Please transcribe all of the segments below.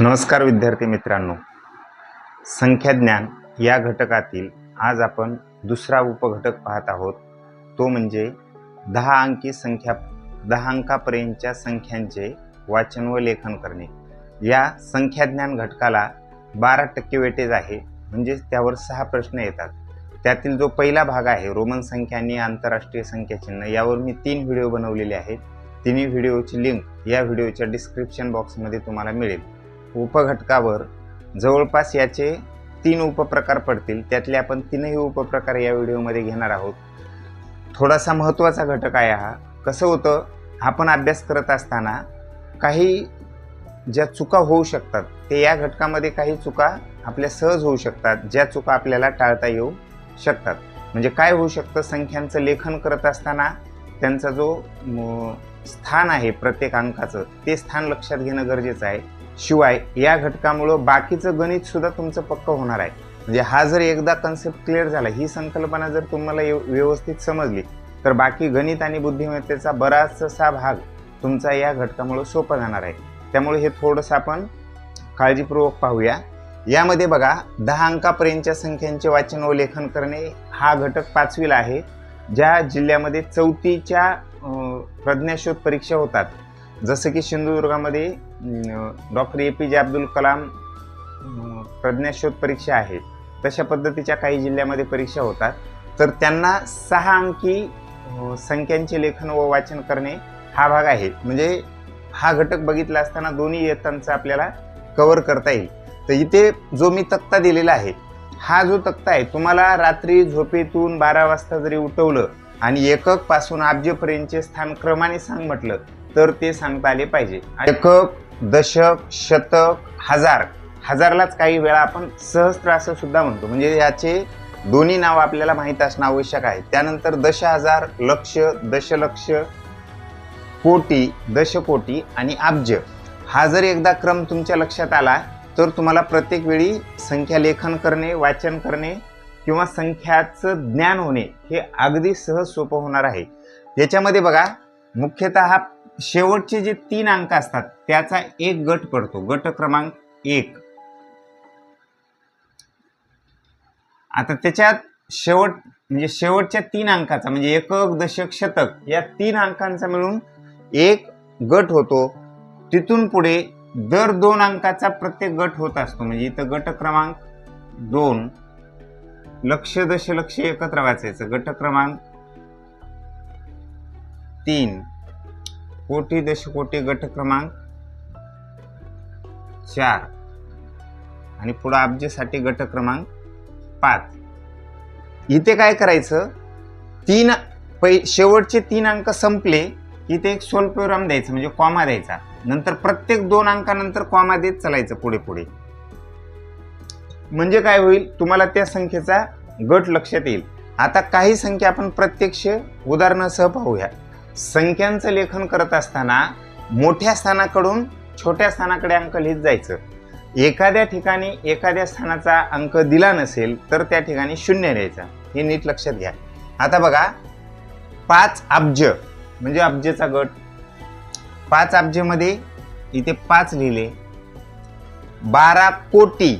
नमस्कार विद्यार्थी मित्रांनो. संख्याज्ञान या घटकातील आज आपण दुसरा उपघटक पाहत आहोत. तो म्हणजे दहा अंकी संख्या दहा अंकापर्यंतच्या संख्यांचे वाचन व लेखन करणे. या संख्याज्ञान घटकाला बारा टक्के वेटेज आहे म्हणजेच त्यावर सहा प्रश्न येतात. त्यातील जो पहिला भाग आहे रोमन संख्या आणि आंतरराष्ट्रीय संख्या चिन्ह यावर मी तीन व्हिडिओ बनवलेले आहेत. तिन्ही व्हिडिओची लिंक या व्हिडिओच्या डिस्क्रिप्शन बॉक्समध्ये तुम्हाला मिळेल. उपघटकावर जवळपास याचे तीन उपप्रकार पडतील. त्यातले आपण तीनही उपप्रकार या व्हिडिओमध्ये घेणार आहोत. थोडासा महत्त्वाचा घटक आहे हा. कसं होतं आपण अभ्यास करत असताना काही ज्या चुका होऊ शकतात ते या घटकामध्ये काही चुका आपल्या सहज होऊ शकतात. ज्या चुका आपल्याला टाळता येऊ शकतात. म्हणजे काय होऊ शकतं? संख्यांचं लेखन करत असताना त्यांचा जो स्थान आहे प्रत्येक अंकाचं ते स्थान लक्षात घेणं गरजेचं आहे. शिवाय या घटकामुळं बाकीचं गणित सुद्धा तुमचं पक्क होणार आहे. म्हणजे हा जर एकदा कन्सेप्ट क्लिअर झाला ही संकल्पना जर तुम्हाला व्यवस्थित समजली तर बाकी गणित आणि बुद्धिमत्तेचा बराचसा भाग तुमचा या घटकामुळं सोपा जाणार आहे. त्यामुळे हे थोडंसं आपण काळजीपूर्वक पाहूया. यामध्ये बघा दहा अंकापर्यंतच्या संख्यांचे वाचन व लेखन करणे हा घटक पाचवीला आहे ज्या जिल्ह्यामध्ये चौथीच्या प्रज्ञाशोध परीक्षा होतात. जसं की सिंधुदुर्गामध्ये डॉक्टर ए पी जे अब्दुल कलाम प्रज्ञाशोध परीक्षा आहे. तशा पद्धतीच्या काही जिल्ह्यामध्ये परीक्षा होतात. तर त्यांना सहा अंकी संख्यांचे लेखन व वाचन करणे हा भाग आहे. म्हणजे हा घटक बघितला असताना दोन्ही इयत्तांचा आपल्याला कवर करता येईल. तर इथे जो मी तक्ता दिलेला आहे हा जो तक्ता आहे तुम्हाला रात्री झोपेतून बारा वाजता जरी उठवलं आणि एककपासून अब्जपर्यंतचे स्थान क्रमाने सांग म्हटलं तर ते सांगता आले पाहिजे. एकक दशक शतक हजार हजारलाच काही वेळा आपण सहस्त्र असं सुद्धा म्हणतो. म्हणजे याचे दोन्ही नाव आपल्याला माहीत असणं आवश्यक आहे. त्यानंतर दश हजार लक्ष दशलक्ष कोटी दशकोटी आणि अब्ज हा जर एकदा क्रम तुमच्या लक्षात आला तर तुम्हाला प्रत्येक वेळी संख्या लेखन करणे वाचन करणे किंवा संख्याचं ज्ञान होणे हे अगदी सहज सोपं होणार आहे. याच्यामध्ये बघा मुख्यतः शेवटचे जे तीन अंक असतात त्याचा एक गट पडतो. गट क्रमांक एक. आता त्याच्यात शेवट म्हणजे शेवटच्या तीन अंकाचा म्हणजे एकक दशक शतक या तीन अंकांचा मिळून एक गट होतो. तिथून पुढे दर दोन अंकाचा प्रत्येक गट होत असतो. म्हणजे इथं गट क्रमांक दोन लक्ष दशलक्ष एकत्र वाचायचं. गट क्रमांक तीन कोटी दशकोटी गट क्रमांक चार आणि पुढं अब्जसाठी गट क्रमांक पाच. इथे काय करायचं? तीन पै शेवटचे तीन अंक संपले इथे एक स्वल्पविराम द्यायचं म्हणजे कॉमा द्यायचा. नंतर प्रत्येक दोन अंकानंतर कॉमा देत चालायचं पुढे पुढे. म्हणजे काय होईल? तुम्हाला त्या संख्येचा गट लक्षात येईल. आता काही संख्या आपण प्रत्यक्ष उदाहरणासह पाहूया. संख्यांचं लेखन करत असताना मोठ्या स्थानाकडून छोट्या स्थानाकडे अंक लिहित जायचं. एखाद्या ठिकाणी एखाद्या स्थानाचा अंक दिला नसेल तर त्या ठिकाणी शून्य लिहायचा. हे नीट लक्षात घ्या. आता बघा पाच अब्ज म्हणजे अब्जेचा गट. पाच अब्जेमध्ये इथे पाच लिहिले. बारा कोटी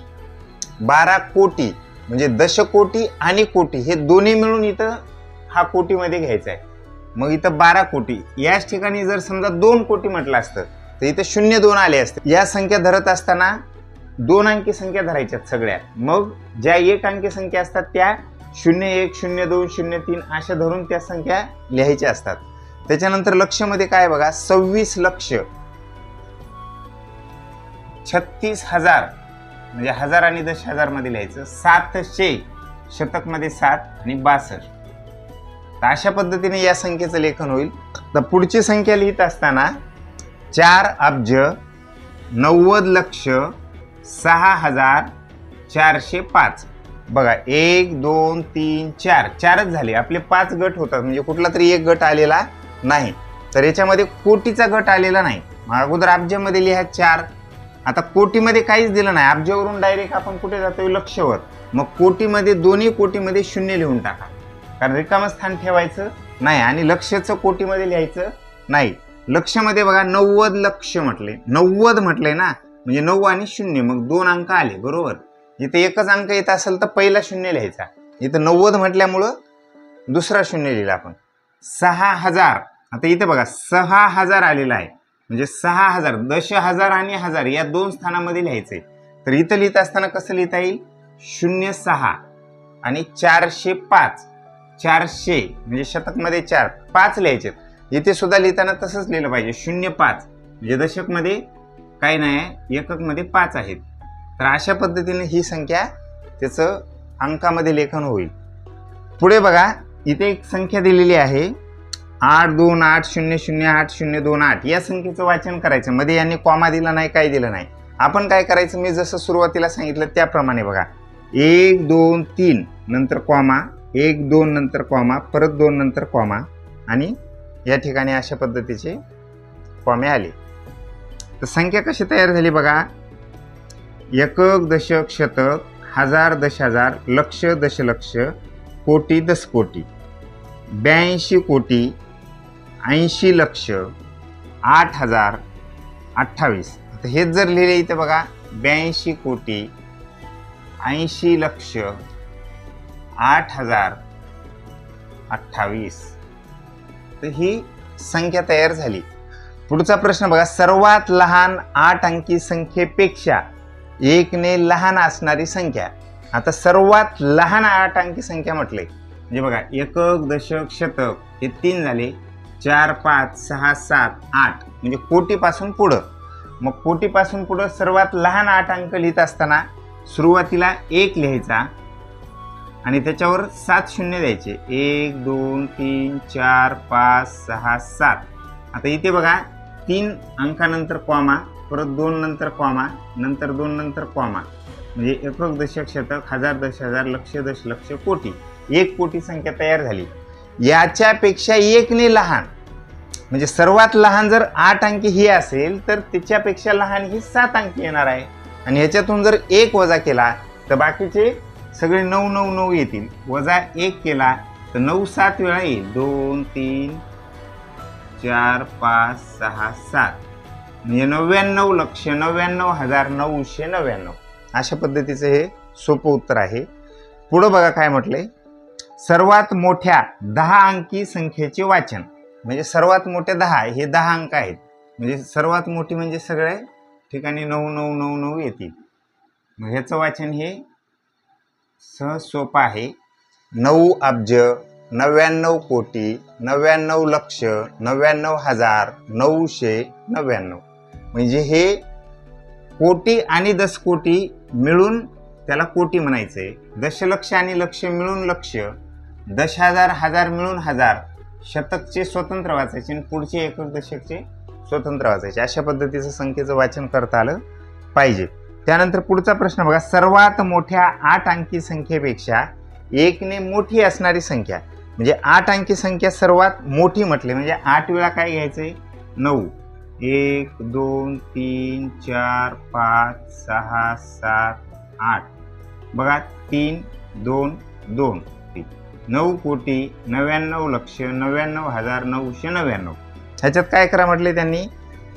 बारा कोटी म्हणजे दशकोटी आणि कोटी हे दोन्ही मिळून इथं हा कोटीमध्ये घ्यायचा आहे मग इथं बारा कोटी याच ठिकाणी जर समजा दोन कोटी म्हटलं असतं तर इथं शून्य दोन आले असते. या संख्या धरत असताना दोन अंकी संख्या धरायच्यात सगळ्या मग ज्या एक अंकी संख्या असतात त्या शून्य एक शून्य दोन शून्य तीन अशा धरून त्या संख्या लिहायच्या असतात. त्याच्यानंतर लक्षमध्ये काय बघा? सव्वीस लक्ष. छत्तीस हजार. म्हणजे हजार आणि दश हजारमध्ये लिहायचं. सातशे. शतकमध्ये सात आणि बासष्ट. तर अशा पद्धतीने या संख्येचं लेखन होईल. तर पुढची संख्या लिहित असताना चार अब्ज नव्वद लक्ष सहा हजार चारशे पाच. बघा एक दोन तीन चार. चारच झाले. आपले पाच गट होतात. म्हणजे कुठला तरी एक गट आलेला नाही. तर याच्यामध्ये कोटीचा गट आलेला नाही. अगोदर अब्जामध्ये लिहा चार. आता कोटीमध्ये काहीच दिलं नाही. अब्जावरून डायरेक्ट आपण कुठे जातोय? लक्षवर. मग कोटीमध्ये दोन्ही कोटीमध्ये शून्य लिहून टाका. कारण रिकामं स्थान ठेवायचं नाही आणि लक्षचं कोटीमध्ये लिहायचं नाही. लक्षमध्ये बघा नव्वद लक्ष म्हटले. नव्वद म्हटले ना? म्हणजे नऊ आणि शून्य. मग दोन अंक आले. बरोबर? इथं एकच अंक येत असेल तर पहिला शून्य लिहायचा. इथं नव्वद म्हटल्यामुळं दुसरा शून्य लिहिला आपण. सहा हजार. आता इथे बघा सहा हजार आलेला आहे. म्हणजे सहा हजार दश हजार आणि हजार या दोन स्थानामध्ये लिहायचंय. तर इथं लिहित असताना कसं लिहिता येईल? शून्य सहा आणि चारशे पाच. चारशे म्हणजे शतकमध्ये चार पाच लिहायचे इथे सुद्धा लिहिताना तसंच लिहिलं पाहिजे शून्य पाच. म्हणजे दशकमध्ये काही नाही आहे एककमध्ये पाच आहेत. तर अशा पद्धतीने ही संख्या त्याचं अंकामध्ये लेखन होईल. पुढे बघा इथे एक संख्या दिलेली आहे. आठ दोन आठ शून्य शून्य आठ शून्य दोन आठ. या संख्येचं वाचन करायचं. मध्ये यांनी कॉमा दिला नाही काय दिलं नाही. आपण काय करायचं? मी जसं सुरुवातीला सांगितलं त्याप्रमाणे बघा. एक दोन तीन नंतर कॉमा एक दोन नंतर कॉमा परत दोन नंतर कॉमा आणि या ठिकाणी अशा पद्धतीचे कॉमे आले. तर संख्या कशी तयार झाली बघा? एकक दशक शतक हजार दश हजार लक्ष दशलक्ष कोटी दस कोटी. ब्याऐंशी कोटी ऐंशी लक्ष आठ हजार अठ्ठावीस. आता हेच जर लिहिले इथे बघा ब्याऐंशी कोटी ऐंशी लक्ष आठ हजार अठ्ठावीस. तर ही संख्या तयार झाली. पुढचा प्रश्न बघा सर्वात लहान आठ अंकी संख्येपेक्षा एकने लहान असणारी संख्या. आता सर्वात लहान आठ अंकी संख्या म्हटले. म्हणजे बघा एकक दशक शतक हे तीन झाले. चार पाच सहा सात आठ. म्हणजे कोटीपासून पुढं. मग कोटीपासून पुढं सर्वात लहान आठ अंक लिहित असताना सुरुवातीला एक लिहायचा आणि त्याच्यावर सात शून्य द्यायचे. एक दोन तीन चार पाच सहा सात. आता इथे बघा तीन अंकानंतर कॉमा परत दोन नंतर कॉमा नंतर दोन नंतर कॉमा. म्हणजे एकक दशक शतक हजार दश हजार लक्ष दशलक्ष कोटी. एक कोटी संख्या तयार झाली. याच्यापेक्षा एकने लहान म्हणजे सर्वात लहान जर आठ अंकी ही असेल तर त्याच्यापेक्षा लहान ही सात अंकी येणार आहे. आणि ह्याच्यातून जर एक वजा केला तर बाकीचे सगळे नऊ नऊ नऊ येतील. वजा एक केला तर नऊ सात वेळा येईल. दोन तीन चार पाच सहा सात. म्हणजे नव्याण्णव लक्ष नव्याण्णव हजार नऊशे नव्याण्णव. अशा पद्धतीचं हे सोपं उत्तर आहे. पुढं बघा काय म्हटलंय सर्वात मोठ्या दहा अंकी संख्येचे वाचन. म्हणजे सर्वात मोठे दहा हे दहा अंक आहेत. म्हणजे सर्वात मोठी म्हणजे सगळ्या ठिकाणी नऊ नऊ नऊ नऊ येतील. मग ह्याचं वाचन हे सहज सोपं आहे. नऊ अब्ज नव्याण्णव कोटी नव्याण्णव लक्ष नव्याण्णव हजार नऊशे नव्याण्णव. म्हणजे हे कोटी आणि दस कोटी मिळून त्याला कोटी म्हणायचं. आहे दशलक्ष आणि लक्ष मिळून लक्ष दश हजार हजार मिळून हजार शतकचे स्वतंत्र वाचायचे आणि पुढचे एकक दशकचे स्वतंत्र वाचायचे. अशा पद्धतीचं संख्येचं वाचन करता आलं पाहिजे. त्यानंतर पुढचा प्रश्न बघा. सर्वात मोठ्या आठ अंकी संख्येपेक्षा एकने मोठी असणारी संख्या. म्हणजे आठ अंकी संख्या सर्वात मोठी म्हटली. म्हणजे आठ वेळा काय घ्यायचं? आहे नऊ. एक दोन तीन चार पाच सहा सात आठ. बघा तीन दोन दोन. नऊ कोटी नव्याण्णव लक्ष नव्याण्णव हजार नऊशे नव्याण्णव. ह्याच्यात काय करा म्हटले त्यांनी?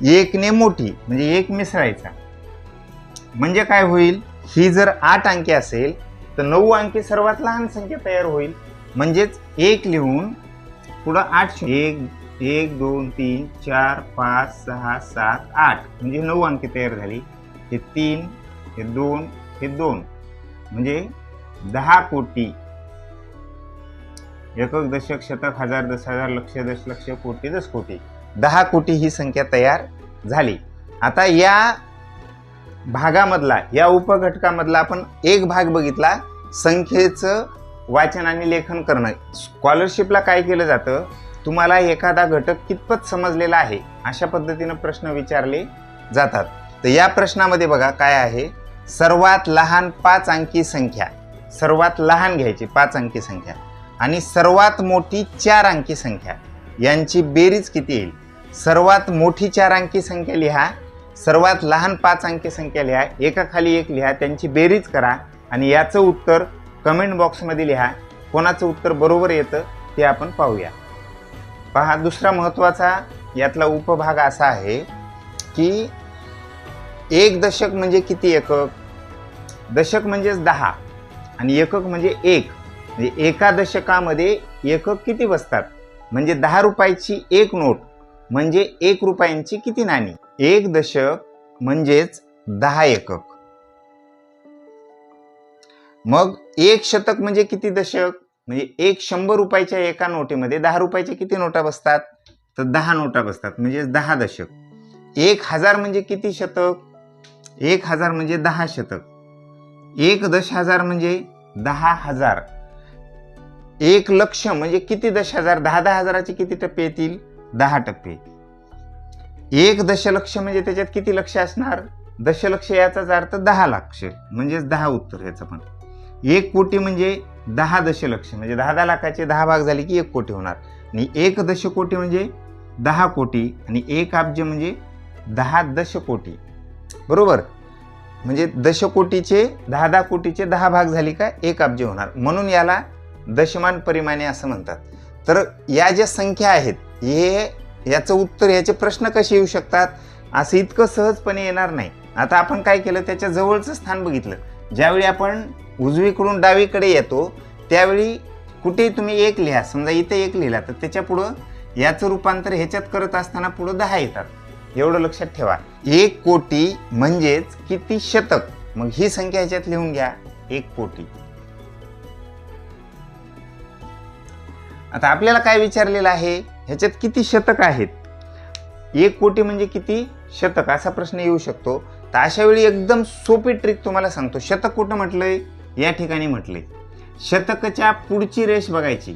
एकने मोठी म्हणजे एक मिसळायचा. म्हणजे काय होईल? ही जर आठ अंकी असेल तर नऊ अंकी सर्वात लहान संख्या तयार होईल. म्हणजेच एक लिहून पुढं आठ एक एक दोन तीन चार पाच सहा सात आठ. म्हणजे नऊ अंकी तयार झाली. हे तीन हे दोन हे दोन. म्हणजे दहा कोटी. एकक दशक शतक हजार दस हजार लक्ष दशलक्ष कोटी दस कोटी. दहा कोटी ही संख्या तयार झाली. आता या भागामधला या उपघटकामधला आपण एक भाग बघितला. संख्येचं वाचन आणि लेखन करणं. स्कॉलरशिपला काय केलं जातं? तुम्हाला एखादा घटक कितपत समजलेला आहे अशा पद्धतीनं प्रश्न विचारले जातात. तर या प्रश्नामध्ये बघा काय आहे? सर्वात लहान पाच अंकी संख्या. सर्वात लहान घ्यायची पाच अंकी संख्या. आणि सर्वात मोठी चार अंकी संख्या. यांची बेरीज किती येईल? सर्वात मोठी चार अंकी संख्या लिहा. सर्वात लहान पाच अंकी संख्या लिहा. एकाखाली एक लिहा. त्यांची बेरीज करा आणि याचं उत्तर कमेंट बॉक्समध्ये लिहा. कोणाचं उत्तर बरोबर येतं ते आपण पाहूया. पहा दुसरा महत्त्वाचा यातला उपभाग असा आहे की एक दशक म्हणजे किती एकक? दशक म्हणजेच दहा आणि एकक म्हणजे एक. म्हणजे एका दशकामध्ये एकक किती बसतात? म्हणजे दहा रुपयाची एक नोट म्हणजे एक रुपयांची किती नाणी? एक दशक म्हणजेच दहा एकक. मग एक शतक म्हणजे किती दशक? म्हणजे एक शंभर रुपयाच्या एका नोटेमध्ये दहा रुपयाच्या किती नोटा बसतात? तर दहा नोटा बसतात म्हणजे दहा दशक. एक हजार म्हणजे किती शतक? एक हजार म्हणजे दहा शतक. एक दश हजार म्हणजे दहा हजार. एक लक्ष म्हणजे किती दश हजार? दहा दहा हजाराचे किती टप्पे येतील? दहा टप्पे. एक दशलक्ष म्हणजे त्याच्यात किती लक्ष असणार? दशलक्ष याचाच अर्थ दहा लक्ष म्हणजेच दहा उत्तर याचं पण. एक कोटी म्हणजे दहा दशलक्ष म्हणजे दहा दहा लाखाचे दहा भाग झाले की एक कोटी होणार. आणि एक दशकोटी म्हणजे दहा कोटी आणि एक अब्ज म्हणजे दहा दशकोटी. बरोबर? म्हणजे दशकोटीचे दहा दहा कोटीचे दहा भाग झाले का एक अब्ज होणार. म्हणून याला दशमान परिमाणे असं म्हणतात. तर या ज्या संख्या आहेत हे याचं उत्तर याचे प्रश्न कसे येऊ शकतात? असं इतकं सहजपणे येणार नाही. आता आपण काय केलं? त्याच्या जवळचं स्थान बघितलं. ज्यावेळी आपण उजवीकडून डावीकडे येतो त्यावेळी कुठे तुम्ही एक लिहा. समजा इथे एक लिहिला तर त्याच्या पुढं याचं रूपांतर ह्याच्यात करत असताना पुढं दहा येतात. एवढं लक्षात ठेवा. एक कोटी म्हणजेच किती शतक? मग ही संख्या ह्याच्यात लिहून घ्या. एक कोटी. आता आपल्याला काय विचारलेलं आहे? ह्याच्यात किती शतक आहेत? एक कोटी म्हणजे किती शतक? असा प्रश्न येऊ शकतो. तर अशा वेळी एकदम सोपी ट्रिक तुम्हाला सांगतो. शतक कुठं म्हटलंय? या ठिकाणी म्हटले शतकच्या पुढची रेष बघायची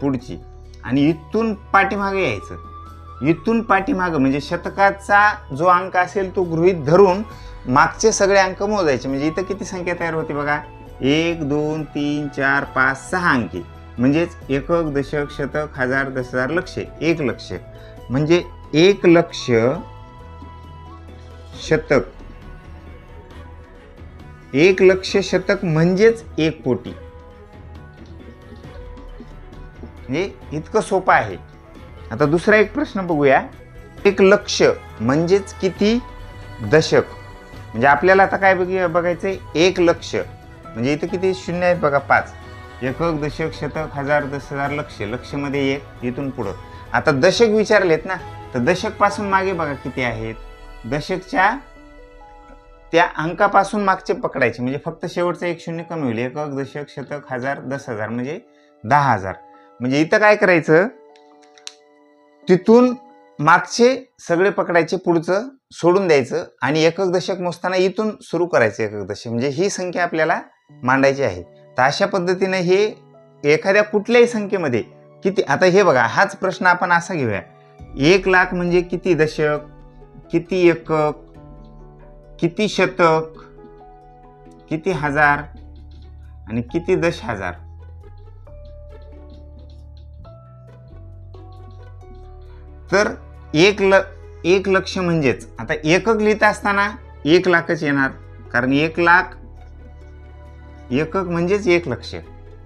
पुढची. आणि इथून पाठीमागे यायचं. इथून पाठीमागं म्हणजे शतकाचा जो अंक असेल तो गृहीत धरून मागचे सगळे अंक मोजायचे. म्हणजे इथं किती संख्या तयार होती बघा? एक दोन तीन चार पाच सहा अंकी. म्हणजेच एकक दशक शतक हजार दस हजार लक्ष. एक लक्ष. म्हणजे एक लक्ष शतक एक लक्ष शतक म्हणजेच एक कोटी. म्हणजे इतकं सोपं आहे. आता दुसरा एक प्रश्न बघूया. एक लक्ष म्हणजेच किती? दशक. म्हणजे आपल्याला आता काय बघ आहे एक लक्ष. म्हणजे इथं किती शून्य आहेत बघा पाच. एकक दशक शतक हजार दस हजार लक्ष. लक्षमध्ये एक इथून पुढं. आता दशक विचारलेत ना तर दशकपासून मागे बघा किती आहेत. दशकच्या त्या अंकापासून मागचे पकडायचे. म्हणजे फक्त शेवटचं एक शून्य कमी होईल. एकक दशक शतक हजार दस हजार म्हणजे दहा हजार. म्हणजे इथं काय करायचं? तिथून मागचे सगळे पकडायचे पुढचं सोडून द्यायचं आणि एकक दशक मोजताना इथून सुरू करायचं एकक दशक म्हणजे ही संख्या आपल्याला मांडायची आहे. तर अशा पद्धतीने हे एखाद्या कुठल्याही संख्येमध्ये किती आता हे बघा हाच प्रश्न आपण असा घेऊया. एक लाख म्हणजे किती दशक? किती एकक? किती शतक किती हजार आणि किती दश हजार? तर एक ल एक लक्ष म्हणजेच आता एकक लिहित असताना एक लाखच येणार कारण एक लाख एकक म्हणजेच एक लक्ष.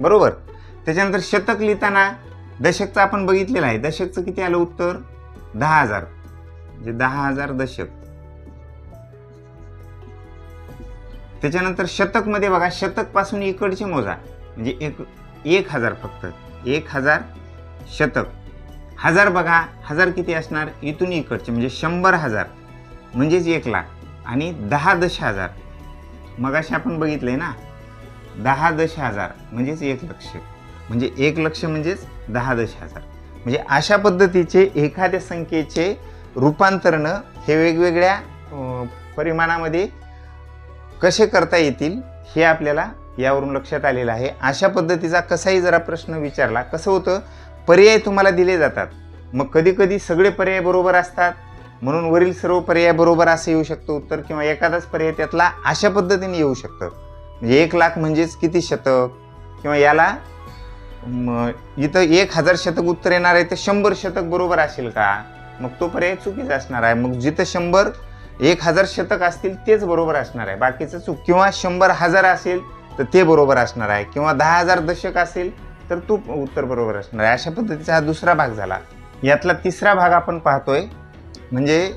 बरोबर? त्याच्यानंतर शतक लिहिताना दशकचं आपण बघितलेलं आहे. दशकचं किती आलं उत्तर? दहा हजार. म्हणजे दहा हजार दशक. त्याच्यानंतर शतकमध्ये बघा शतकपासून इकडचे मोजा. म्हणजे एक एक हजार फक्त. एक हजार शतक. हजार बघा हजार किती असणार? इथून इकडचे म्हणजे शंभर हजार. म्हणजेच एक लाख. आणि दहा दश हजार. मगाशी आपण बघितलंय ना? दहा दश हजार. म्हणजेच एक लक्ष. म्हणजे एक लक्ष म्हणजेच दहा दश हजार. म्हणजे अशा पद्धतीचे एखाद्या संख्येचे रूपांतरणं हे वेगवेगळ्या परिमाणामध्ये कसे करता येतील हे आपल्याला यावरून लक्षात आलेलं आहे. अशा पद्धतीचा कसाही जरा प्रश्न विचारला कसं होतं? पर्याय तुम्हाला दिले जातात. मग कधीकधी सगळे पर्याय बरोबर असतात. म्हणून वरील सर्व पर्याय बरोबर असं येऊ शकतं उत्तर किंवा एखादाच पर्याय त्यातला अशा पद्धतीने येऊ शकतं. म्हणजे एक लाख म्हणजेच किती शतक? किंवा याला इथं एक हजार शतक उत्तर येणार आहे तर शंभर शतक बरोबर असेल का? मग तो पर्याय चुकीचा असणार आहे. मग जिथं शंभर एक हजार शतक असतील तेच बरोबर असणार आहे. बाकीचं चूक. किंवा शंभर हजार असेल तर ते बरोबर असणार आहे. किंवा दहा हजार दशक असेल तर तू उत्तर बरोबर असणार आहे. अशा पद्धतीचा हा दुसरा भाग झाला. यातला तिसरा भाग आपण पाहतोय. म्हणजे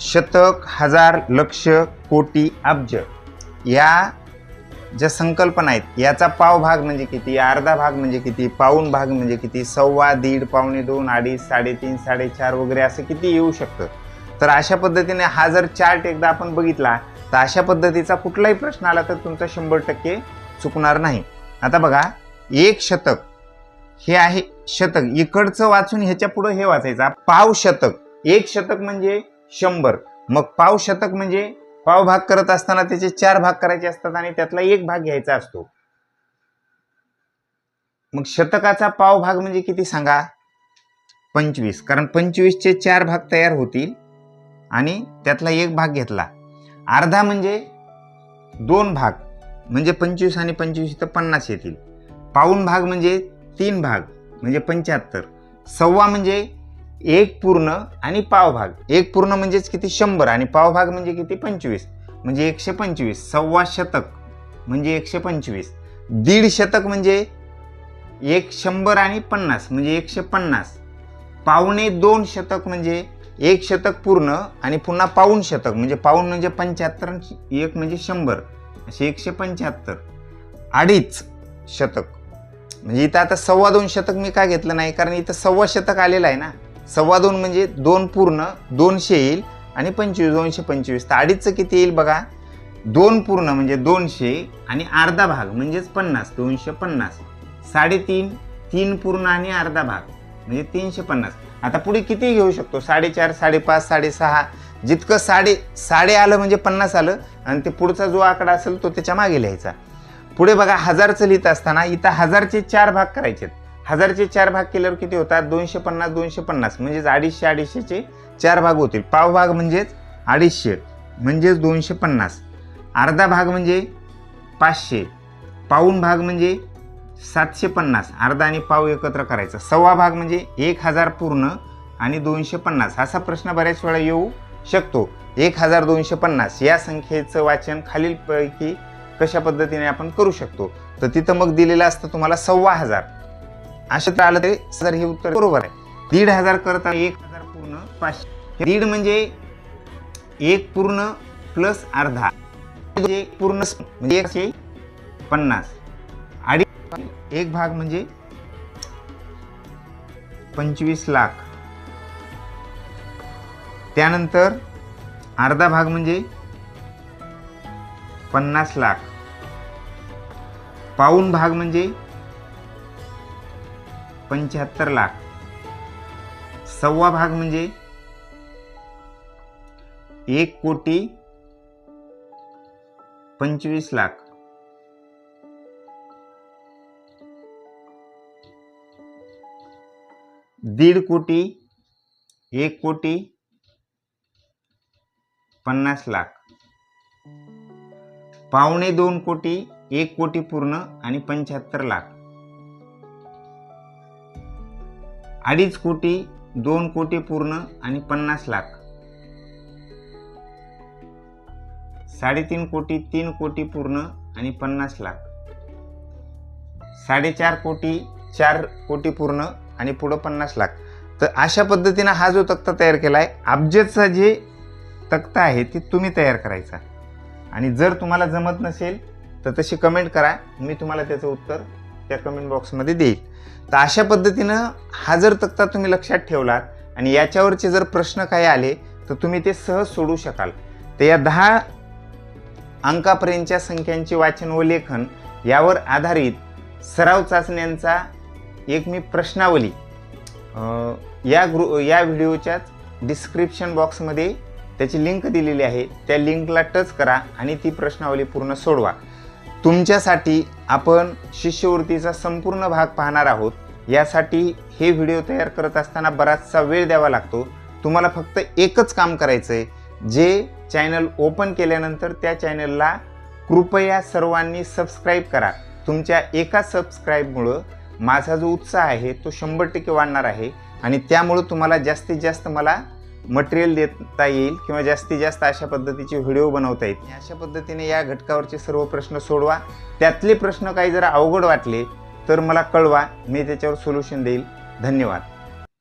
शतक हजार लक्ष कोटी अब्ज या ज्या संकल्पना आहेत याचा पाव भाग म्हणजे किती? अर्धा भाग म्हणजे किती? पाऊण भाग म्हणजे किती? सव्वा दीड पावणे दोन अडीच साडेतीन साडेचार वगैरे असं किती येऊ शकतं? तर अशा पद्धतीने हा जर चार्ट एकदा आपण बघितला तर अशा पद्धतीचा कुठलाही प्रश्न आला तर तुमचा शंभर टक्के चुकणार नाही. आता बघा एक शतक हे आहे शतक. इकडचं वाचून ह्याच्या पुढं हे वाचायचं. पाव शतक. एक शतक म्हणजे शंभर. मग पाव शतक म्हणजे पाव भाग करत असताना त्याचे चार भाग करायचे असतात आणि त्यातला एक भाग घ्यायचा असतो. मग शतकाचा पाव भाग म्हणजे किती सांगा? पंचवीस. कारण पंचवीसचे चार भाग तयार होतील. आणि त्यातला एक भाग घेतला. अर्धा म्हणजे दोन भाग म्हणजे पंचवीस आणि पंचवीस इथं पन्नास येतील. पाऊण भाग म्हणजे तीन भाग म्हणजे पंच्याहत्तर. सव्वा म्हणजे एक पूर्ण आणि पाव भाग. एक पूर्ण म्हणजेच किती? शंभर. आणि पाव भाग म्हणजे किती? पंचवीस. म्हणजे एकशे पंचवीस. सव्वा शतक म्हणजे एकशे पंचवीस. दीड शतक म्हणजे एक शंभर आणि पन्नास म्हणजे एकशे पन्नास. पावणे दोन शतक म्हणजे एक शतक पूर्ण आणि पुन्हा पाऊण शतक म्हणजे पाऊण म्हणजे पंच्याहत्तर एक म्हणजे शंभर असे एकशे पंच्याहत्तर. अडीच शतक. म्हणजे इथं आता सव्वा दोन शतक मी का घेतलं नाही? कारण इथं सव्वा शतक आलेलं आहे ना. सव्वा दोन म्हणजे दोन पूर्ण दोनशे येईल आणि पंचवीस दोनशे पंचवीस. तर अडीचचं किती येईल बघा? दोन पूर्ण म्हणजे दोनशे आणि अर्धा भाग म्हणजेच पन्नास दोनशे पन्नास. साडेतीन तीन पूर्ण आणि अर्धा भाग म्हणजे तीनशे पन्नास. आता पुढे किती घेऊ शकतो? साडेचार साडेपाच साडेसहा. जितकं साडे साडे आलं म्हणजे पन्नास आलं आणि ते पुढचा जो आकडा असेल तो त्याच्यामागे लिहायचा. पुढे बघा हजारचं लिहित असताना इथं हजारचे चार भाग करायचे हजारचे चार भाग केल्यावर किती होतात? दोनशे पन्नास दोनशे पन्नास. म्हणजेच अडीचशे अडीचशेचे चार भाग होतील. पाव भाग म्हणजेच अडीचशे. म्हणजेच दोनशे पन्नास. अर्धा भाग म्हणजे पाचशे. पाऊन भाग म्हणजे सातशे पन्नास. अर्धा आणि पाव एकत्र करायचा. सव्वा भाग म्हणजे एक हजार पूर्ण आणि दोनशे पन्नास. असा प्रश्न बऱ्याच वेळा येऊ शकतो. एक हजार दोनशे पन्नास या संख्येचं वाचन खालीलपैकी कशा पद्धतीने आपण करू शकतो? तर तिथं मग दिलेलं असतं तुम्हाला सव्वा हजार. असं तर आलं तरी सर हे उत्तर बरोबर आहे. दीड हजार करता एक हजार पूर्ण पाचशे. दीड म्हणजे एक पूर्ण प्लस अर्धा. म्हणजे पूर्ण म्हणजे एकशे पन्नास. एक भाग म्हणजे पंचवीस लाख. त्यानंतर अर्धा भाग म्हणजे पन्नास लाख. पाऊण भाग म्हणजे पंच्याहत्तर लाख. सव्वा भाग म्हणजे एक कोटी पंचवीस लाख. दीड कोटी एक कोटी पन्नास लाख. पावणे दोन कोटी एक कोटी पूर्ण आणि पंच्याहत्तर लाख. अडीच कोटी दोन कोटी पूर्ण आणि पन्नास लाख. साडेतीन कोटी तीन कोटी पूर्ण आणि पन्नास लाख. साडेचार कोटी चार कोटी पूर्ण आणि पुढं पन्नास लाख. तर अशा पद्धतीनं हा जो तक्ता तयार केला आहे अब्जेचा जे तक्ता आहे ती तुम्ही तयार करायचा. आणि जर तुम्हाला जमत नसेल तर तशी कमेंट करा. मी तुम्हाला त्याचं उत्तर त्या कमेंट बॉक्समध्ये देईल. तर अशा पद्धतीनं हा जर तक्ता तुम्ही लक्षात ठेवलात आणि याच्यावरचे जर प्रश्न काही आले तर तुम्ही ते सहज सोडू शकाल. तर या दहा अंकापर्यंतच्या संख्यांचे वाचन व लेखन यावर आधारित सराव चाचण्यांचा एक मी प्रश्नावली. या ग्रु या व्हिडिओच्याच डिस्क्रिप्शन बॉक्समध्ये त्याची लिंक दिलेली आहे. त्या लिंकला टच करा आणि ती प्रश्नावली पूर्ण सोडवा. तुमच्यासाठी आपण शिष्यवृत्तीचा संपूर्ण भाग पाहणार आहोत. यासाठी हे व्हिडिओ तयार करत असताना बराचसा वेळ द्यावा लागतो. तुम्हाला फक्त एकच काम करायचं आहे जे चॅनल ओपन केल्यानंतर त्या चॅनलला कृपया सर्वांनी सबस्क्राईब करा. तुमच्या एका सबस्क्राईबमुळं माझा जो उत्साह आहे तो शंभर टक्के वाढणार आहे आणि त्यामुळं तुम्हाला जास्तीत जास्त मला मटेरियल देता येईल किंवा जास्तीत जास्त अशा पद्धतीचे व्हिडिओ बनवता येईल अशा पद्धतीने या घटकावरचे सर्व प्रश्न सोडवा. त्यातले प्रश्न काही जर अवघड वाटले तर मला कळवा. मी त्याच्यावर सोल्युशन देईल. धन्यवाद.